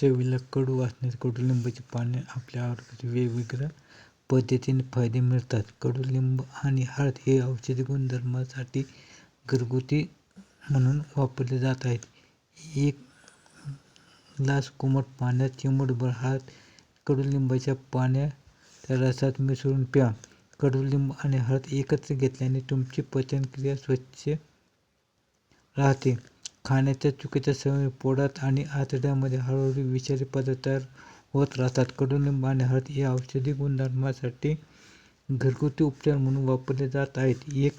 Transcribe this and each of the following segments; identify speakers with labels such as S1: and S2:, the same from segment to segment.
S1: चवीला कडू असणारे कडुलिंबाची पाने आपल्या आरोग्यात वेगवेगळ्या पद्धतीने फायदे मिळतात. कडुलिंब आणि हळद हे औषधी गुणधर्मासाठी घरगुती म्हणून वापरले जात आहेत. एक ग्लास कोमट पाण्यात चिमटभर हळद कडुलिंबाच्या पाण्याच्या रसात मिसळून प्या. कडुलिंब आणि हळद एकत्र घेतल्याने तुमची पचनक्रिया स्वच्छ राहते. खाण्याच्या चुकीच्या सवयी पोटात आणि आतड्यामध्ये हळूहळू विषारी पदार्थ तयार होत राहतात. कडुलिंब आणि हळद हे औषधी गुणधर्मासाठी घरगुती उपचार म्हणून वापरले जात आहेत. एक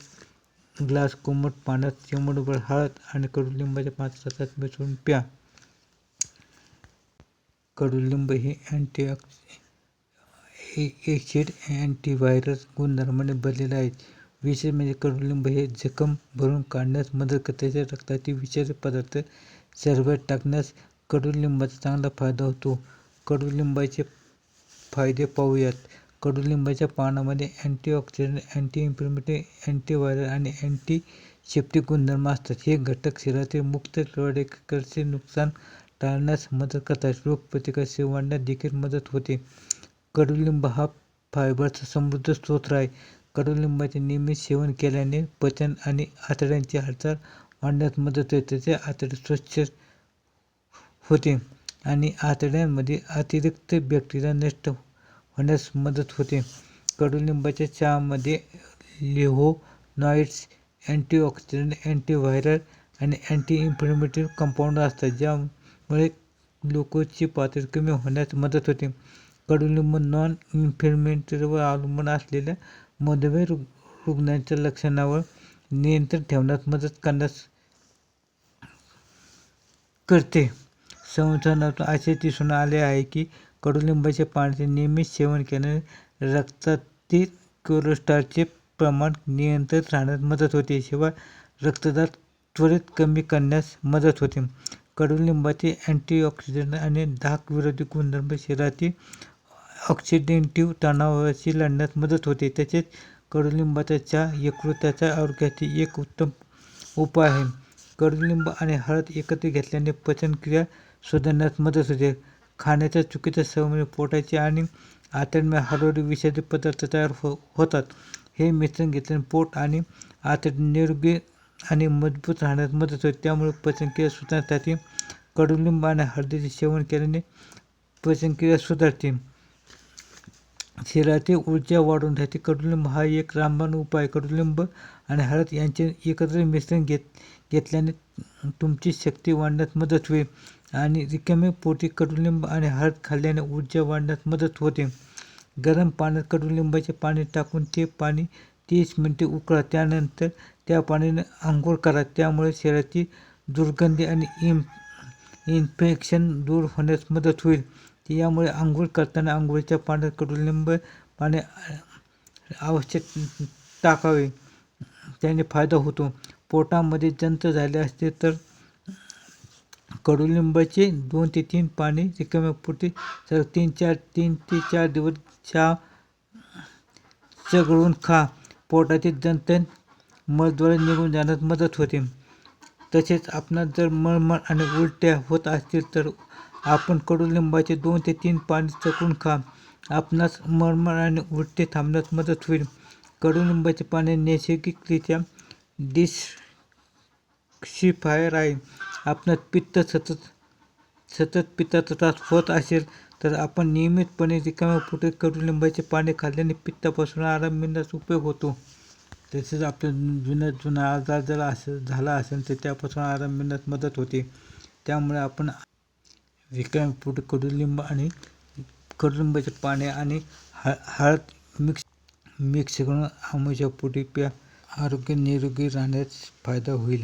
S1: ग्लास कोमट पाण्यात चिमूटभर हळद आणि कडुलिंबाच्या पाच रसात मिसळून प्या. कडुलिंब हे अँटीऑक्सि एसिड अँटीव्हायरस गुणधर्माने भरलेले आहेत विशेष म्हणजे कडुलिंब हे जखम भरून काढण्यास मदत करते. तसेच रक्तातील विषारी पदार्थ शरीरात टाकण्यास कडुलिंबाचा चांगला फायदा होतो. कडुलिंबाचे फायदे पाहूयात. कडुलिंबाच्या पानामध्ये अँटीऑक्सिडंट अँटी-इन्फ्लेमेटरी, अँटीव्हायरल आणि अँटिसेप्टिक गुणधर्म असतात. हे घटक शरीरातील मुक्त रॅडिकल्सचे नुकसान टाळण्यास मदत करतात. रोगप्रतिकारक शक्ती देखील मदत होते. कडुलिंब हा फायबरचा समृद्ध स्रोत आहे. कडुलिंबाचे नियमित सेवन केल्याने पचन आणि आतड्यांची हालचाल वाढण्यास मदत होते. तसेच आतडे स्वच्छ होते आणि आतड्यांमध्ये अतिरिक्त बॅक्टेरिया नष्ट होण्यास मदत होते. कडुलिंबाच्या चहामध्ये फ्लेव्होनॉइड्स, अँटीऑक्सिडंट अँटीव्हायरल आणि अँटी-इन्फ्लेमेटरी कंपाऊंड असतात, ज्यामुळे ग्लुकोजची पातळी कमी होण्यास मदत होते. कडुलिंब नॉन-इन्फ्लेमेटरीवर अवलंबून असलेल्या मधुमेह रुग्णांच्या लक्षणावर नियंत्रण ठेवण्यास मदत करण्यास करते. संशोधनातून असे दिसून आले आहे की कडुलिंबाच्या पाण्याचे नियमित सेवन केल्याने रक्तातील कोलेस्ट्रॉलचे प्रमाण नियंत्रित राहण्यास मदत होते. शिवाय रक्तदाब त्वरित कमी करण्यास मदत होते. कडुलिंबाचे अँटीऑक्सिडंट आणि धाक विरोधी गुणधर्म शरीरातील ऑक्सिडेंटिव्ह तणावाशी लढण्यास मदत होते. तसेच कडुलिंबाचा चहा यकृताच्या आरोग्यासाठी एक उत्तम उपाय आहे. कडुलिंब आणि हळद एकत्र घेतल्याने पचनक्रिया सुधारण्यास मदत होते. खाण्याच्या चुकीच्या सवयीमुळे पोटाची आणि आतड्यामुळे हळूहळू विषारी पदार्थ तयार हो होतात. हे मिश्रण घेतल्याने पोट आणि आतडे निरोगी आणि मजबूत राहण्यास मदत होते. त्यामुळे पचनक्रिया सुधारण्यासाठी कडुलिंब आणि हळदीचे सेवन केल्याने पचनक्रिया सुधारते. शरीरातील ऊर्जा वाढवण्यासाठी कडुलिंब हा एक रामबाण उपाय आहे. कडुलिंब आणि हळद यांचे एकत्र मिश्रण घेत घेतल्याने तुमची शक्ती वाढण्यास मदत होईल आणि रिकामे पोटी कडुलिंब आणि हळद खाल्ल्याने ऊर्जा वाढण्यास मदत होते. गरम पाण्यात कडुलिंबाचे पाणी टाकून ते पाणी तीस मिनटे उकळा. त्यानंतर त्या पाण्याने आंघोळ करा. त्यामुळे शरीराची दुर्गंधी आणि इन्फेक्शन दूर होण्यास मदत होईल. यामुळे आंघोळ करताना आंघोळीच्या पाण्यात कडुलिंब पाणी आवश्यक टाकावे. त्याने फायदा होतो. पोटामध्ये जंत झाले असते तर कडुलिंबाचे दोन ते तीन पाणी रिकाम्या पोटी सलग तीन ते चार दिवस चहा चघळून खा. पोटातील जंत मळद्वारे निघून जाण्यास मदत होते. तसेच आपणास जर मळमळ आणि उलट्या होत असतील तर आपण कडुलिंबाचे दोन ते तीन पाणी चकून खा. आपणास मळमळ आणि उलटे थांबण्यास मदत होईल. कडुलिंबाचे पाणी नैसर्गिकरित्या डिटॉक्सिफायर आहे. आपणास पित्त सतत सतत पित्ताचा त्रास होत असेल तर आपण नियमितपणे रिकाम्या पोटे कडुलिंबाचे पाणी खाल्ल्याने पित्तापासून आराम मिळण्यास उपयोग होतो. तसेच आपल्या जुन्या जुना आजार जर झाला असेल तर त्यापासून आराम मिळण्यास मदत होते. त्यामुळे आपण रिकाम्या पोटी कडुलिंब आणि कडुलिंबाचे पाने आणि हळद मिक्स मिक्स करून आमच्या पोटी प्या. आरोग्य निरोगी राहण्यास फायदा होईल.